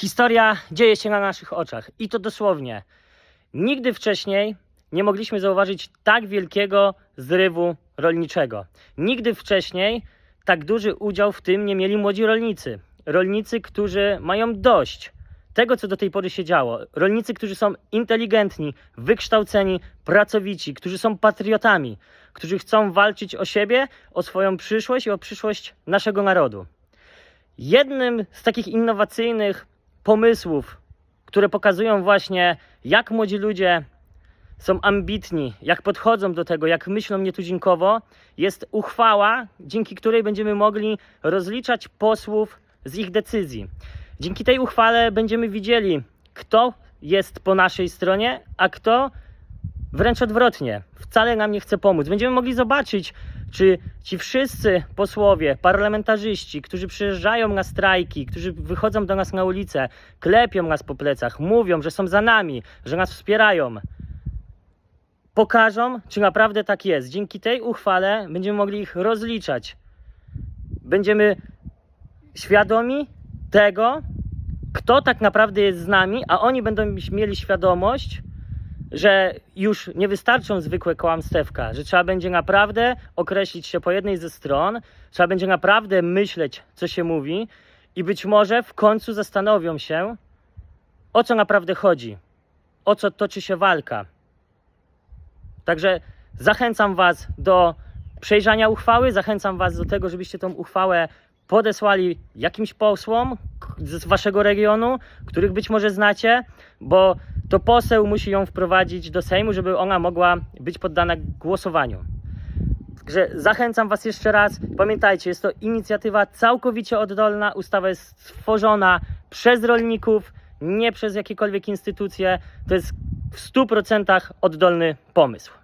Historia dzieje się na naszych oczach i to dosłownie. Nigdy wcześniej nie mogliśmy zauważyć tak wielkiego zrywu rolniczego. Nigdy wcześniej tak duży udział w tym nie mieli młodzi rolnicy. Rolnicy, którzy mają dość tego, co do tej pory się działo. Rolnicy, którzy są inteligentni, wykształceni, pracowici, którzy są patriotami, którzy chcą walczyć o siebie, o swoją przyszłość i o przyszłość naszego narodu. Jednym z takich innowacyjnych pomysłów, które pokazują właśnie, jak młodzi ludzie są ambitni, jak podchodzą do tego, jak myślą nietuzinkowo, jest uchwała, dzięki której będziemy mogli rozliczać posłów z ich decyzji. Dzięki tej uchwale będziemy widzieli, kto jest po naszej stronie, a kto wręcz odwrotnie, wcale nam nie chce pomóc. Będziemy mogli zobaczyć, czy ci wszyscy posłowie, parlamentarzyści, którzy przyjeżdżają na strajki, którzy wychodzą do nas na ulicę, klepią nas po plecach, mówią, że są za nami, że nas wspierają, pokażą, czy naprawdę tak jest. Dzięki tej uchwale będziemy mogli ich rozliczać. Będziemy świadomi tego, kto tak naprawdę jest z nami, a oni będą mieli świadomość, że już nie wystarczą zwykłe kłamstewka, że trzeba będzie naprawdę określić się po jednej ze stron, trzeba będzie naprawdę myśleć, co się mówi i być może w końcu zastanowią się, o co naprawdę chodzi, o co toczy się walka. Także zachęcam Was do przejrzenia uchwały, zachęcam Was do tego, żebyście tą uchwałę podesłali jakimś posłom z Waszego regionu, których być może znacie, bo to poseł musi ją wprowadzić do Sejmu, żeby ona mogła być poddana głosowaniu. Także zachęcam Was jeszcze raz. Pamiętajcie, jest to inicjatywa całkowicie oddolna. Ustawa jest stworzona przez rolników, nie przez jakiekolwiek instytucje. To jest w 100% oddolny pomysł.